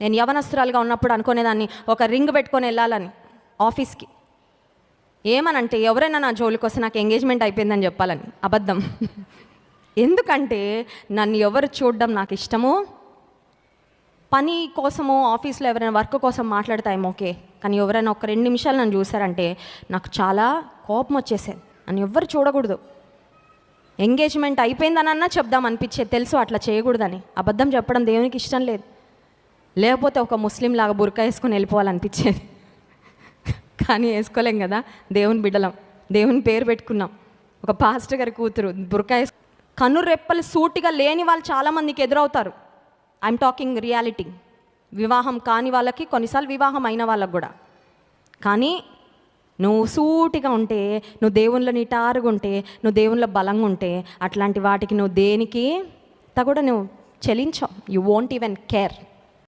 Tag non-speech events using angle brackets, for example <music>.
నేను యవనస్త్రాలుగా ఉన్నప్పుడు అనుకునేదాన్ని ఒక రింగ్ పెట్టుకొని వెళ్ళాలని ఆఫీస్కి. ఏమనంటే ఎవరైనా నా జోలికి వస్తే నాకు ఎంగేజ్మెంట్ అయిపోయిందని చెప్పాలని అబద్ధం. <laughs> ఎందుకంటే నన్ను ఎవరు చూడడం నాకు ఇష్టము పని కోసము ఆఫీస్లో ఎవరైనా వర్క్ కోసం మాట్లాడతాయేమో ఓకే. కానీ ఎవరైనా ఒక రెండు నిమిషాలు నన్ను చూసారంటే నాకు చాలా కోపం వచ్చేసేది. నన్ను ఎవ్వరు చూడకూడదు. ఎంగేజ్మెంట్ అయిపోయిందనన్నా చెప్దాం అనిపించేది. తెలుసు అట్లా చేయకూడదని. అబద్ధం చెప్పడం దేవునికి ఇష్టం లేదు. లేకపోతే ఒక ముస్లిం లాగా బురకా వేసుకొని వెళ్ళిపోవాలనిపించేది. కానీ వేసుకోలేం కదా దేవుని బిడ్డలం. దేవుని పేరు పెట్టుకున్నాం. ఒక పాస్టర్ గారి కూతురు బురకా వేసు కన్ను రెప్పలు సూటిగా లేని వాళ్ళు చాలామందికి ఎదురవుతారు. ఐఎమ్ టాకింగ్ రియాలిటీ వివాహం కాని వాళ్ళకి కొన్నిసార్లు వివాహం అయిన వాళ్ళకు కూడా. కానీ నువ్వు సూటిగా ఉంటే నువ్వు దేవుళ్ళ నిటారుగా ఉంటే నువ్వు దేవుళ్ళ బలంగా ఉంటే అట్లాంటి వాటికి నువ్వు దేనికి త కూడా నువ్వు చెలించావు యు వోంట్ ఈవెన్ కేర్